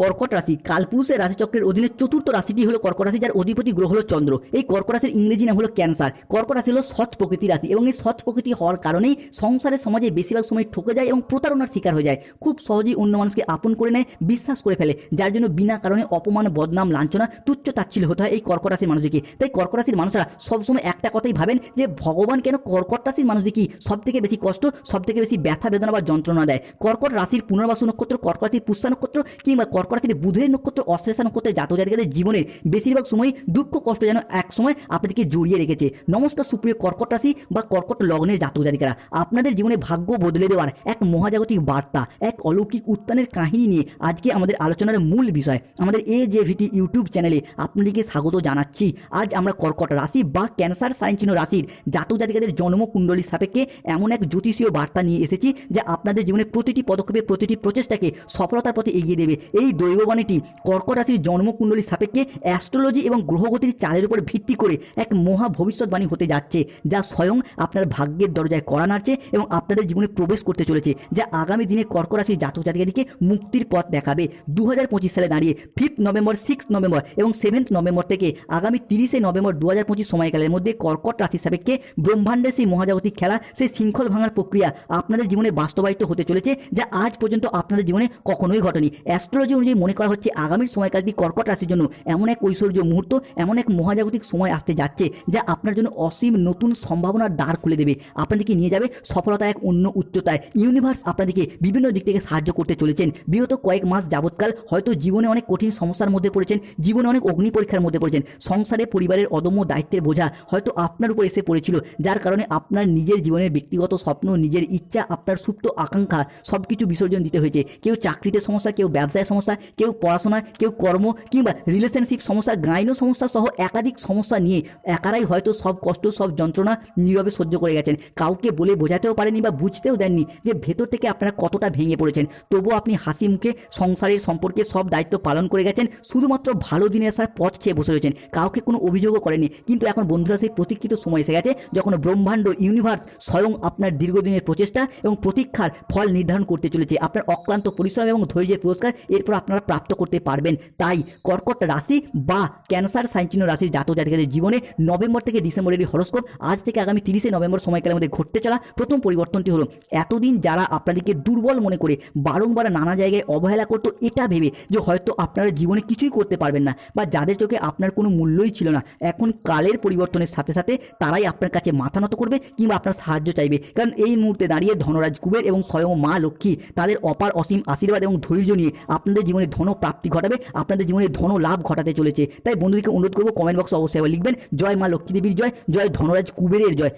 কর্কট রাশি, কালপুরুষের রাশিচক্রের অধীনে চতুর্থ রাশিটি হলো কর্কট রাশি, যার অধিপতি গ্রহ হলো চন্দ্র। এই কর্কট রাশির ইংরেজি নাম হলো ক্যান্সার। কর্কট রাশি হলো সৎ প্রকৃতির রাশি এবং এই সৎ প্রকৃতি হওয়ার কারণেই সংসারের সমাজে বেশিরভাগ সময় ঠকে যায় এবং প্রতারণার শিকার হয়ে যায়। খুব সহজেই অন্য মানুষকে আপন করে নেয়, বিশ্বাস করে ফেলে, যার জন্য বিনা কারণে অপমান, বদনাম, লাঞ্ছনা, তুচ্ছ তাচ্ছিল্য হতে হয় এই কর্কট রাশির মানুষদেরকে তাই কর্কট রাশির মানুষরা সবসময় একটা কথাই ভাবেন যে, ভগবান কেন কর্কট রাশির মানুষদেরকে সব থেকে বেশি কষ্ট সব থেকে বেশি ব্যথা, বেদনা বা যন্ত্রণা দেয়? কর্কট রাশির পুনর্বাসু নক্ষত্র, কর্কট রাশির পুষ্যা নক্ষত্র কিংবা কর্কট রাশির বুধের নক্ষত্র অশ্লেষা নক্ষত্রের জাতক জাতিকাদের জীবনের বেশিরভাগ সময় দুঃখ কষ্ট যেন এক সময় আপনাদেরকে জড়িয়ে রেখেছে। নমস্কার, সুপ্রিয় কর্কট রাশি বা কর্কট লগ্নের জাতক জাতিকারা, আপনাদের জীবনে ভাগ্য বদলে দেওয়ার এক মহাজাগতিক বার্তা, এক অলৌকিক উত্থানের কাহিনী নিয়ে আজকে আমাদের আলোচনার মূল বিষয়, আমাদের এ জে ভিটি ইউটিউব চ্যানেলে আপনাদেরকে স্বাগত জানাচ্ছি। আজ আমরা কর্কট রাশি বা ক্যান্সার সাইন চিহ্ন রাশির জাতক জাতিকাদের জন্মকুণ্ডলীর সাপেক্ষে এমন এক জ্যোতিষীয় বার্তা নিয়ে এসেছি, যা আপনাদের জীবনে প্রতিটি পদক্ষেপে, প্রতিটি প্রচেষ্টাকে সফলতার পথে এগিয়ে দেবে। এই দৈববাণীটি কর্কট রাশির জন্মকুণ্ডলীর সাপেক্ষে অ্যাস্ট্রোলজি এবং গ্রহগতির চালের উপর ভিত্তি করে এক মহা ভবিষ্যৎবাণী হতে যাচ্ছে, যা স্বয়ং আপনার ভাগ্যের দরজায় করা নাড়ছে এবং আপনাদের জীবনে প্রবেশ করতে চলেছে, যা আগামী দিনে কর্কট রাশির জাতক জাতিকাদিকে মুক্তির পথ দেখাবে। দু হাজার পঁচিশ সালে দাঁড়িয়ে ফিফথ নভেম্বর সিক্স নভেম্বর এবং সেভেন্থ নভেম্বর থেকে আগামী তিরিশে নভেম্বর দু হাজার পঁচিশ সময়কালের মধ্যে কর্কট রাশি সাপেক্ষে ব্রহ্মাণ্ডের সেই মহাজাগতিক খেলা, সেই শৃঙ্খল ভাঙার প্রক্রিয়া আপনাদের জীবনে বাস্তবায়িত হতে চলেছে, যা আজ পর্যন্ত আপনাদের জীবনে কখনোই ঘটেনি। অ্যাস্ট্রোলজি অনুযায়ী মনে করা হচ্ছে আগামীর সময়কালটি কর্কট রাশির জন্য এমন এক ঐশ্বর্য মুহূর্ত, এমন এক মহাজাগতিক সময় আসতে যাচ্ছে যা আপনার জন্য অসীম নতুন সম্ভাবনার দ্বার খুলে দেবে। আপনাদেরকে নিয়ে যাবে সফলতা এক অন্য উচ্চতায়। ইউনিভার্স আপনাদেরকে বিভিন্ন দিক থেকে সাহায্য করতে চলেছেন। বিগত কয়েক মাস যাবৎকাল হয়তো জীবনে অনেক কঠিন সমস্যার মধ্যে পড়েছেন, জীবনে অনেক অগ্নি পরীক্ষার মধ্যে পড়েছেন। সংসারে পরিবারের অদম্য দায়িত্বের বোঝা হয়তো আপনার উপর এসে পড়েছিল, যার কারণে আপনার নিজের জীবনের ব্যক্তিগত স্বপ্ন, নিজের ইচ্ছা, আপনার সুপ্ত আকাঙ্ক্ষা সব কিছু বিসর্জন দিতে হয়েছে। কেউ চাকরিতে সমস্যা, কেউ ব্যবসায় সমস্যা কেউ পড়াশোনা, কেউ কর্ম কিংবা রিলেশনশিপ সমস্যা গাইনো সমস্যা সহ একাধিক সমস্যা নিয়ে একারাই হয়তো সব কষ্ট, সব যন্ত্রণা নীরবে সহ্য করে গেছেন। কাউকে বলে বোঝাতেও পারেনি বা বুঝতেও দেননি যে ভেতর থেকে আপনারা কতটা ভেঙে পড়েছেন। তবুও আপনি হাসি মুখে সংসারের সম্পর্কে সব দায়িত্ব পালন করে গেছেন, শুধুমাত্র ভালো দিনে আসার পথ চেয়ে বসে রয়েছেন। কাউকে কোনো অভিযোগও করেনি কিন্তু এখন বন্ধুরা, সেই প্রতীক্ষিত সময় এসে গেছে যখন ব্রহ্মাণ্ড ইউনিভার্স স্বয়ং আপনার দীর্ঘদিনের প্রচেষ্টা এবং প্রতীক্ষার ফল নির্ধারণ করতে চলেছে। আপনার অক্লান্ত পরিশ্রম এবং ধৈর্যের পুরস্কার, এরপর আপনারা প্রাপ্ত করতে পারবেন। তাই কর্কট রাশি বা ক্যান্সার সাইনচিহ্ন রাশির জাতক জাতিকাদের জীবনে নভেম্বর থেকে ডিসেম্বরের হরস্কোপ আজ থেকে আগামী তিরিশে নভেম্বর সময়কালের মধ্যে ঘটতে চলা প্রথম পরিবর্তনটি হলো, এতদিন যারা আপনাদেরকে দুর্বল মনে করে বারংবার নানা জায়গায় অবহেলা করতো, এটা ভেবে যে হয়তো আপনারা জীবনে কিছুই করতে পারবেন না বা যাদের চোখে আপনার কোনো মূল্যই ছিল না, এখন কালের পরিবর্তনের সাথে সাথে তারাই আপনার কাছে মাথা নত করবে কিংবা আপনার সাহায্য চাইবে। কারণ এই মুহূর্তে দাঁড়িয়ে ধনরাজ কুবের এবং স্বয়ং মা লক্ষ্মী তাদের অপার অসীম আশীর্বাদ এবং ধৈর্য নিয়ে আপনাদের জীবনে ধন প্রাপ্তি ঘটাবে, আপনাদের জীবনে ধন লাভ ঘটাতে চলেছে। তাই বন্ধুদেরকে অনুরোধ করব কমেন্ট বক্সে অবশ্যই লিখবেন, জয় মা লক্ষ্মী দেবীর জয় জয় ধনরাজ কুবেরের জয়।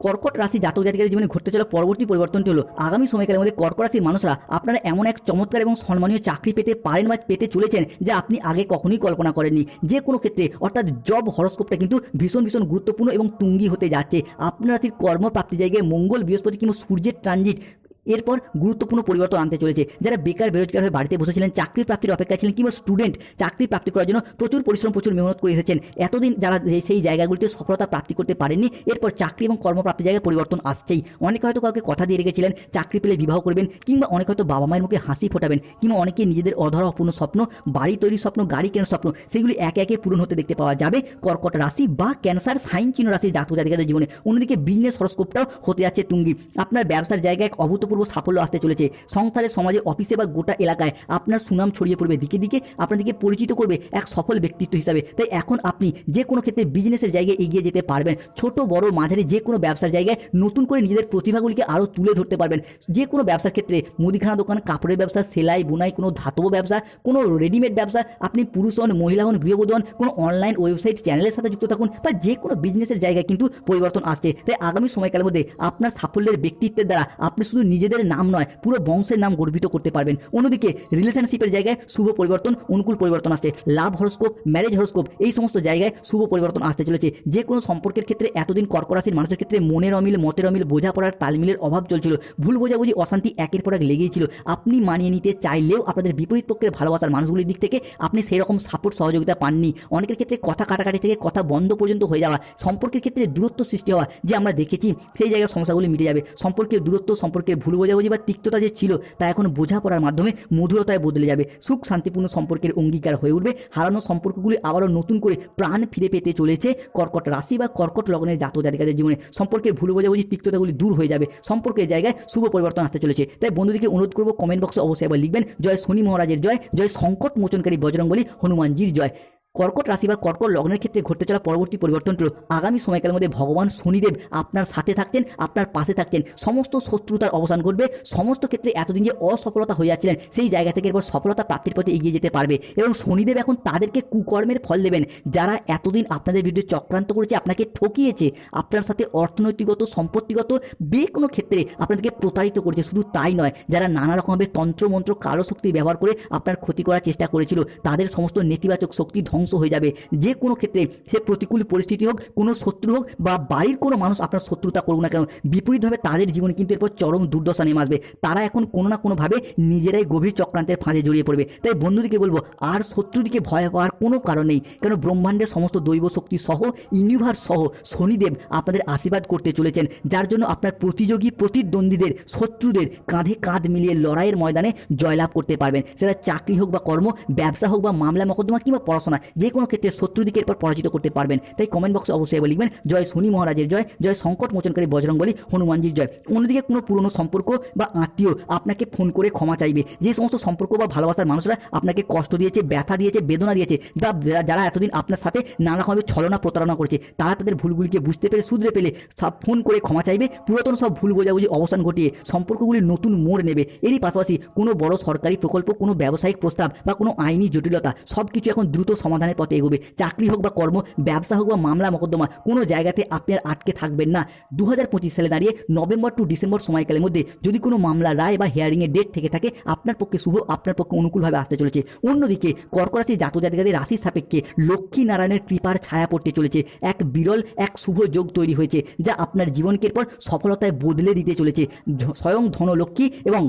কর্কট রাশি জাতক জাতিকাদের জীবনে ঘটতে চলা পরবর্তী পরিবর্তনটি হলো, আগামী সময়কালের মধ্যে কর্কট রাশির মানুষরা আপনারা এমন এক চমৎকার এবং সম্মানীয় চাকরি পেতে পারেন বা পেতে চলেছেন যা আপনি আগে কখনোই কল্পনা করেননি। যে কোনো ক্ষেত্রে অর্থাৎ জব হরস্কোপটা কিন্তু ভীষণ ভীষণ গুরুত্বপূর্ণ এবং তুঙ্গি হতে যাচ্ছে। আপনার রাশির কর্মপ্রাপ্তি জায়গায় মঙ্গল বৃহস্পতি কিংবা সূর্যের ট্রানজিট এরপর গুরুত্বপূর্ণ পরিবর্তন আনতে চলেছে। যারা বেকার, বেরোজগার হয়ে বাড়িতে বসেছিলেন চাকরি প্রাপ্তির অপেক্ষায় ছিলেন কিংবা স্টুডেন্ট চাকরি প্রাপ্তি করার জন্য প্রচুর পরিশ্রম, প্রচুর মেহনত করে এসেছেন। এতদিন যারা সেই জায়গাগুলিতে সফলতা প্রাপ্তি করতে পারেননি, এরপর চাকরি এবং কর্মপ্রাপ্তি জায়গায় পরিবর্তন আসছেই। অনেকে হয়তো কাউকে কথা দিয়ে রেখেছিলেন, চাকরি পেলে বিবাহ করবেন, কিংবা অনেকে হয়তো বাবা মায়ের মুখে হাসি ফোটাবেন, কিংবা অনেকে নিজেদের অধরা অপূর্ণ স্বপ্ন, বাড়ি তৈরির স্বপ্ন, গাড়ি কেনার স্বপ্ন, সেগুলি একে একে পূরণ হতে দেখতে পাওয়া যাবে। কর্কট রাশি বা ক্যান্সার, সাইন চিহ্ন রাশির জাতক জাতিকাদের জীবনে। অন্যদিকে বিজনেস হরস্কোপটাও হতে যাচ্ছে তুঙ্গি। আপনার ব্যবসার জায়গায় এক সাফল্য আসতে চলেছে। সংসারে, সমাজে, অফিসে বা গোটা এলাকায় আপনার সুনাম ছড়িয়ে পড়বে। দিকে দিকে আপনাদেরকে পরিচিত করবে এক সফল ব্যক্তিত্ব হিসাবে। তাই এখন আপনি যে কোনো ক্ষেত্রে বিজনেসের জায়গায় এগিয়ে যেতে পারবেন। ছোট, বড়, মাঝারি যে কোনো ব্যবসার জায়গায় নতুন করে নিজেদের প্রতিভাগুলিকে আরও তুলে ধরতে পারবেন। যে কোনো ব্যবসার ক্ষেত্রে মুদিখানা দোকান, কাপড়ের ব্যবসা, সেলাই, বুনাই, কোনো ধাতব ব্যবসা, কোনো রেডিমেড ব্যবসা, আপনি পুরুষ হন, মহিলা হন, গৃহবধূ হন, কোনো অনলাইন ওয়েবসাইট চ্যানেলের সাথে যুক্ত থাকুন বা যে কোনো বিজনেসের জায়গায় কিন্তু পরিবর্তন আসছে। তাই আগামী সময়কালের মধ্যে আপনার সাফল্যের ব্যক্তিত্বের দ্বারা আপনি শুধু নিজেদের নাম নয়, পুরো বংশের নাম গর্বিত করতে পারবেন। অন্যদিকে রিলেশনশিপের জায়গায় শুভ পরিবর্তন, অনুকূল পরিবর্তন আসছে। লাভ হরস্কোপ ম্যারেজ হরস্কোপ এই সমস্ত জায়গায় শুভ পরিবর্তন আসতে চলেছে। যে কোনো সম্পর্কের ক্ষেত্রে এতদিন কর্করাশির মানুষের ক্ষেত্রে মনের অমিল, মতের অমিল, বোঝাপড়ার তালমিলের অভাব চলছিল। ভুল বোঝাবুঝি, অশান্তি একের পর এক লেগেই ছিল। আপনি মানিয়ে নিতে চাইলেও আপনাদের বিপরীত পক্ষের ভালোবাসার মানুষগুলির দিক থেকে আপনি সেই রকম সাপোর্ট সহযোগিতা পাননি। অনেকের ক্ষেত্রে কথা কাটাকাটি থেকে কথা বন্ধ পর্যন্ত হয়ে যাওয়া, সম্পর্কের ক্ষেত্রে দূরত্ব সৃষ্টি হওয়া, যে আমরা দেখেছি, সেই জায়গায় সমস্যাগুলি মিটে যাবে। সম্পর্কের দূরত্ব, সম্পর্কের ভুল ভুল বোঝাবুঝি বা তিক্ততা যে ছিল, তা এখন বোঝাপড়ার মাধ্যমে মধুরতায় বদলে যাবে। সুখ শান্তিপূর্ণ সম্পর্কের অঙ্গীকার হয়ে উঠবে। হারানো সম্পর্কগুলি আবারও নতুন করে প্রাণ ফিরে পেতে চলেছে। কর্কট রাশি বা কর্কট লগ্নের জাত জাতিকাদের জীবনে সম্পর্কের ভুল বোঝাবুঝি, তিক্ততাগুলি দূর হয়ে যাবে। সম্পর্কের জায়গায় শুভ পরিবর্তন আসতে চলেছে। তাই বন্ধুদেরকে অনুরোধ করব কমেন্ট বক্সে অবশ্যই একবার লিখবেন। জয় শনি মহারাজের জয়। জয় সংকট মোচনকারী বজরঙ্গলী হনুমানজির জয়। কর্কট রাশি বা কর্কট লগ্নের ক্ষেত্রে ঘটতে চলা পরবর্তী পরিবর্তনটি হলো আগামী সময়কালের মধ্যে ভগবান শনিদেব আপনার সাথে থাকছেন, আপনার পাশে থাকছেন। সমস্ত শত্রুতার অবসান ঘটবে। সমস্ত ক্ষেত্রে এতদিন যে অসফলতা হয়ে যাচ্ছিলেন সেই জায়গা থেকে এরপর সফলতা প্রাপ্তির পথে এগিয়ে যেতে পারবে। এবং শনিদেব এখন তাদেরকে কুকর্মের ফল দেবেন। যারা এতদিন আপনাদের বিরুদ্ধে চক্রান্ত করেছে, আপনাকে ঠকিয়েছে, আপনার সাথে অর্থনৈতিকগত সম্পত্তিগত যে কোনো ক্ষেত্রে আপনাদেরকে প্রতারিত করেছে। শুধু তাই নয়, যারা নানা রকমভাবে তন্ত্রমন্ত্র, কালো শক্তি ব্যবহার করে আপনার ক্ষতি করার চেষ্টা করেছিল, তাদের সমস্ত নেতিবাচক শক্তি ধ্বংস হয়ে যাবে। যে কোনো ক্ষেত্রে সে প্রতিকূল পরিস্থিতি হোক, কোনো শত্রু হোক বা বাড়ির কোনো মানুষ আপনার শত্রুতা করুক না কেন, বিপরীতভাবে তাদের জীবনে কিন্তু এরপর চরম দুর্দশা নেমে আসবে। তারা এখন কোনো না কোনোভাবে নিজেরাই গভীর চক্রান্তের ফাঁদে জড়িয়ে পড়বে। তাই বন্ধুদিকে বলব, আর শত্রুদিকে ভয় পাওয়ার কোনো কারণ নেই। কারণ ব্রহ্মাণ্ডের সমস্ত দৈব শক্তি সহ ইউনিভার্স সহ শনিদেব আপনাদের আশীর্বাদ করতে চলেছেন। যার জন্য আপনার প্রতিযোগী, প্রতিদ্বন্দ্বীদের, শত্রুদের কাঁধে কাঁধ মিলিয়ে লড়াইয়ের ময়দানে জয়লাভ করতে পারবেন। সেটা চাকরি হোক বা কর্ম, ব্যবসা হোক বা মামলা, মকদ্দমা কিংবা পড়াশোনা যে কোনো ক্ষেত্রে শত্রুদিকে এরপর পরাজিত করতে পারবেন। তাই কমেন্ট বক্সে অবশ্যই একবার লিখবেন, জয় শনি মহারাজের জয় জয় সংকট মোচনকারী বজরংবলী হনুমানজির জয়। অন্যদিকে কোনো পুরনো সম্পর্ক বা আত্মীয় আপনাকে ফোন করে ক্ষমা চাইবে। যে সমস্ত সম্পর্ক বা ভালোবাসার মানুষরা আপনাকে কষ্ট দিয়েছে, ব্যথা দিয়েছে, বেদনা দিয়েছে, বা যারা এতদিন আপনার সাথে নানা রকমের ছলনা প্রতারণা করেছে, তারা তাদের ভুলগুলিকে বুঝতে পেরে শুধরে পেলে সব ফোন করে ক্ষমা চাইবে। পুরাতন সব ভুল বোঝাবুঝি অবসান ঘটিয়ে সম্পর্কগুলি নতুন মোড় নেবে। এরই পাশাপাশি কোনো বড় সরকারি প্রকল্প, কোনো ব্যবসায়িক প্রস্তাব বা কোনো আইনি জটিলতা সব কিছু এখন দ্রুত সমাধানের পথে এগোবে। চাকরি হোক বা কর্ম, ব্যবসা হোক বা মামলা, মকদ্দমা, কোনো জায়গাতে আপনি আর আটকে থাকবেন না। দু হাজার পঁচিশ সালে দাঁড়িয়ে নভেম্বর টু ডিসেম্বর সময়কালের মধ্যে যদি কোনো মামলা, রায় বা হিয়ারিংয়ের ডেট থেকে থাকে, আপনার পক্ষে শুভ, আপনার পক্ষে অনুকূলভাবে আসতে চলেছে। অন্যদিকে কর্করাশি জাতক জাতিকাদের রাশির সাপেক্ষে লক্ষ্মী নারায়ণের কৃপার ছায়া পড়তে চলেছে। এক বিরল, এক শুভ যোগ তৈরি হয়েছে, যা আপনার জীবনকে পর সফলতায় বদলে দিতে চলেছে। স্বয়ং ধনলক্ষ্মী এবং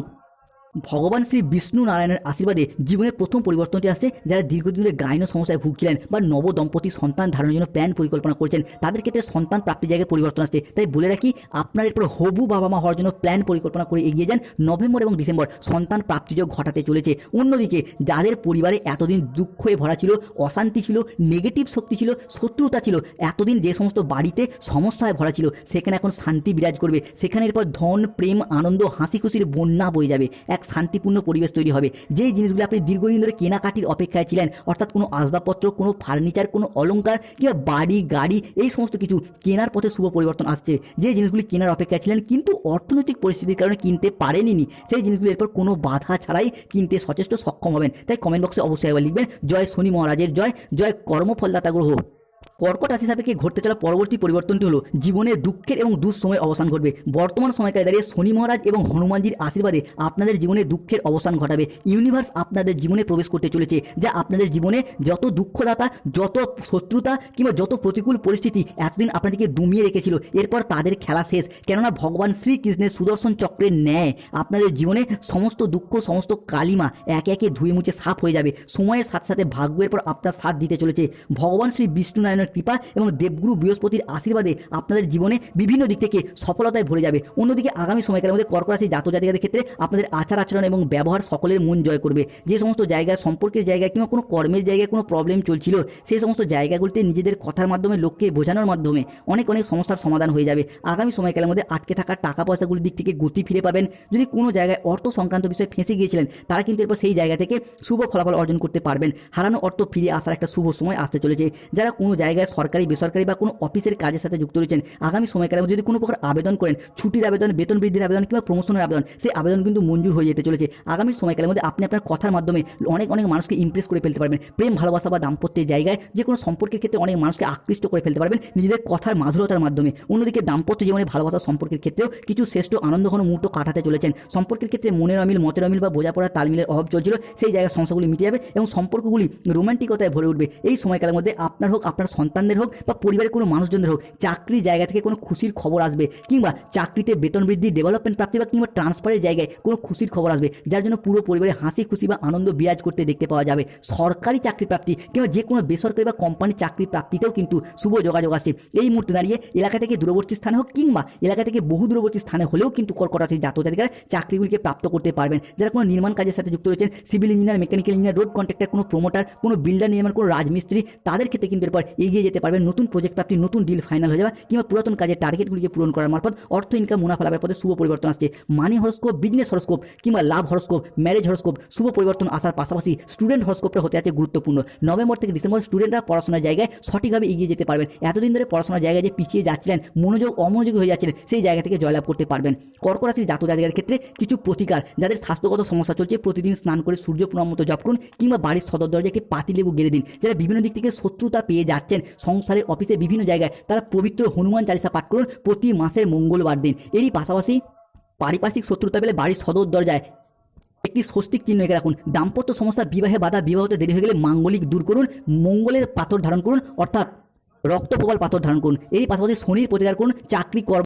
ভগবান শ্রী বিষ্ণু নারায়ণের আশীর্বাদে জীবনের প্রথম পরিবর্তনটি আসছে যারা দীর্ঘদিন ধরে সমস্যায় ভুগছিলেন বা নব দম্পতি সন্তান ধারণের জন্য প্ল্যান পরিকল্পনা করছেন, তাদের ক্ষেত্রে সন্তান প্রাপ্তির জায়গায় পরিবর্তন আসছে। তাই বলে রাখি, আপনার এরপর হবু বাবা মা হওয়ার জন্য প্ল্যান পরিকল্পনা করে এগিয়ে যান নভেম্বর এবং ডিসেম্বর। সন্তান প্রাপ্তিযোগ ঘটাতে চলেছে। অন্যদিকে, যাদের পরিবারে এতদিন দুঃখে ভরা ছিল, অশান্তি ছিল নেগেটিভ শক্তি ছিল, শত্রুতা ছিল, এতদিন যে সমস্ত বাড়িতে সমস্যায় ভরা ছিল, সেখানে এখন শান্তি বিরাজ করবে। সেখানে এরপর ধন, প্রেম, আনন্দ হাসি খুশির বন্যা বয়ে যাবে। এক শান্তিপূর্ণ পরিবেশ তৈরি হবে। যেই জিনিসগুলো আপনি দীর্ঘদিন ধরে কেনাকাটির অপেক্ষায় ছিলেন, অর্থাৎ কোনো আসবাবপত্র, কোনো ফার্নিচার, কোনো অলংকার কিংবা বাড়ি, গাড়ি, এই সমস্ত কিছু কেনার পথে শুভ পরিবর্তন আসছে। যে জিনিসগুলি কেনার অপেক্ষায় ছিলেন কিন্তু অর্থনৈতিক পরিস্থিতির কারণে কিনতে পারেনি সেই জিনিসগুলো এরপর কোনো বাধা ছাড়াই কিনতে সচেষ্ট সক্ষম হবেন। তাই কমেন্ট বক্সে অবশ্যই একবার লিখবেন, জয় শনি মহারাজের জয় জয় কর্মফলদাতা গ্রহ। কর্কট রাশি সাপেক্ষে ঘটতে চলা পরবর্তী পরিবর্তনটি হলো জীবনে দুঃখের এবং দুঃসময়ের অবসান ঘটবে। বর্তমান সময়কালে দাঁড়িয়ে শনি মহারাজ এবং হনুমানজির আশীর্বাদে আপনাদের জীবনে দুঃখের অবসান ঘটাবে। ইউনিভার্স আপনাদের জীবনে প্রবেশ করতে চলেছে, যা আপনাদের জীবনে যত দুঃখদাতা, যত শত্রুতা কিংবা যত প্রতিকূল পরিস্থিতি এতদিন আপনাদেরকে দমিয়ে রেখেছিল, এরপর তাদের খেলা শেষ। কেননা ভগবান শ্রীকৃষ্ণের সুদর্শন চক্রের ন্যায় আপনাদের জীবনে সমস্ত দুঃখ, সমস্ত কালিমা একে একে ধুয়ে মুছে সাফ হয়ে যাবে। সময়ের সাথে সাথে ভাগ্যের পর আপনার সাথ দিতে চলেছে। ভগবান শ্রী বিষ্ণু নারায়ণের কৃপা এবং দেবগুরু বৃহস্পতির আশীর্বাদে আপনাদের জীবনে বিভিন্ন দিক থেকে সফলতায় ভরে যাবে। অন্যদিকে আগামী সময়কালের মধ্যে কর্ক রাশি জাত জাতিকাদের ক্ষেত্রে আপনাদের আচার আচরণ এবং ব্যবহার সকলের মন জয় করবে। যে সমস্ত জায়গায় সম্পর্কের জায়গায় কিংবা কোনো কর্মের জায়গায় কোনো প্রবলেম চলছিল, সেই সমস্ত জায়গাগুলিতে নিজেদের কথার মাধ্যমে, লোককে বোঝানোর মাধ্যমে অনেক অনেক সমস্যার সমাধান হয়ে যাবে। আগামী সময়কালের মধ্যে আটকে থাকা টাকা পয়সাগুলির দিক থেকে গতি ফিরে পাবেন। যদি কোনো জায়গায় অর্থ সংক্রান্ত বিষয়ে ফেঁসে গিয়েছিলেন, তারা কিন্তু এরপর সেই জায়গা থেকে শুভ ফলাফল অর্জন করতে পারবেন। হারানো অর্থ ফিরে আসার একটা শুভ সময় আসতে চলেছে। যারা কোনো জায়গায় সরকারি, বেসরকারি বা কোনো অফিসের কাজের সাথে যুক্ত রয়েছেন, আগামী সময়কালে যদি কোনো প্রকার আবেদন করেন, ছুটির আবেদন, বেতন বৃদ্ধির আবেদন কিংবা প্রমোশনের আবেদন, সেই আবেদন কিন্তু মঞ্জুর হয়ে যেতে চলেছে। আগামী সময়কালের মধ্যে আপনি আপনার কথার মাধ্যমে অনেক অনেক মানুষকে ইমপ্রেস করে ফেলতে পারবেন। প্রেম, ভালোবাসা বা দাম্পত্যের জায়গায় যে কোনো সম্পর্কের ক্ষেত্রে অনেক মানুষকে আকৃষ্ট করে ফেলতে পারবেন নিজেদের কথার মাধুরতার মাধ্যমে। অন্যদিকে দাম্পত্য জীবনে ভালোবাসা সম্পর্কের ক্ষেত্রেও কিছু শ্রেষ্ঠ আনন্দঘন মুহূর্ত কাটাতে চলেছেন। সম্পর্কের ক্ষেত্রে মনের অমিল, মতের অমিল বা বোঝাপড়া তালমিলের অভাব চলছিল, সেই জায়গায় সমস্যাগুলি মিটে যাবে এবং সম্পর্কগুলি রোমান্টিকতায় ভরে উঠবে। এই সময়কালের মধ্যে আপনার হোক, আপনার সন্তানদের হোক বা পরিবারের কোনো মানুষজনদের হোক, চাকরির জায়গা থেকে কোনো খুশির খবর আসবে কিংবা চাকরিতে বেতন বৃদ্ধি ডেভেলপমেন্ট প্রাপ্তি বা কিংবা ট্রান্সফারের জায়গায় কোনো খুশির খবর আসবে, যার জন্য পুরো পরিবারে হাসি, খুশি বা আনন্দ বিরাজ করতে দেখতে পাওয়া যাবে। সরকারি চাকরি প্রাপ্তি কিংবা যে কোনো বেসরকারি বা কোম্পানির চাকরি প্রাপ্তিতেও কিন্তু শুভ যোগাযোগ আসছে এই মুহূর্তে দাঁড়িয়ে এলাকা থেকে দূরবর্তী স্থানে হোক কিংবা এলাকা থেকে বহু দূরবর্তী স্থানে হলেও কিন্তু কর্কট রাশির জাতক জাতিকারা চাকরিগুলিকে প্রাপ্ত করতে পারবেন। যারা কোনো নির্মাণ কাজের সাথে যুক্ত রয়েছেন civil engineer mechanical engineer road contractor কোনো প্রমোটার কোনো বিল্ডার নির্মাণ, কোনো রাজমিস্ত্রি, তাদের ক্ষেত্রে কিন্তু এরপর এগিয়ে যেতে পারবেন। নতুন প্রজেক্ট প্রাপ্তি নতুন ডিল ফাইনাল হয়ে যাওয়া কিংবা পুরাতন কাজের টার্গেটগুলিকে পূরণ করার মারফত অর্থ ইনকাম মুনাফা লাভের পথে শুভ পরিবর্তন আসছে। মানি হরস্কোপ বিজনেস হরস্কোপ কিংবা লাভ হরস্কোপ ম্যারেজ হরস্কোপ শুভ পরিবর্তন আসার পাশাপাশি স্টুডেন্ট হরস্কোপটা হতে আছে গুরুত্বপূর্ণ। নভেম্বর থেকে ডিসেম্বর স্টুডেন্টরা পড়াশোনার জায়গায় সঠিকভাবে এগিয়ে যেতে পারবেন। এতদিন ধরে পড়াশোনার জায়গায় যে পিছিয়ে যাচ্ছিলেন, মনোযোগ অমনোযোগী হয়ে যাচ্ছিলেন, সেই জায়গা থেকে জয়লাভ করতে পারবেন। কর্কট রাশির জাতক জাতিকার ক্ষেত্রে কিছু প্রতিকার, যাদের স্বাস্থ্যগত সমস্যা চলছে, প্রতিদিন স্নান করে সূর্য প্রণাম মতো জপ করুন কিংবা বাড়ির সদর দরজায় একটি পাতিলেবু গেড়ে দিন। যারা বিভিন্ন দিক থেকে শত্রুতা পেয়ে যাচ্ছেন সংসারে অফিসে বিভিন্ন জায়গায় তারা পবিত্র হনুমান চালিসা পাঠ করুন প্রতি মাসের মঙ্গলবার দিন। এরই পাশাপাশি পারিপার্শ্বিক শত্রুতা পেলে বাড়ির সদর দরজায় একটি স্বস্তিক চিহ্ন এঁকে রাখুন। দাম্পত্য সমস্যা, বিবাহে বাধা বিবাহতে দেরি হয়ে গেলে মাঙ্গলিক দূর করুন, মঙ্গলের পাথর ধারণ করুন, অর্থাৎ রক্তপ্রবাল পাথর ধারণ করুন। এরই পাশাপাশি শনির প্রতিকার করুন, চাকরি কর্ম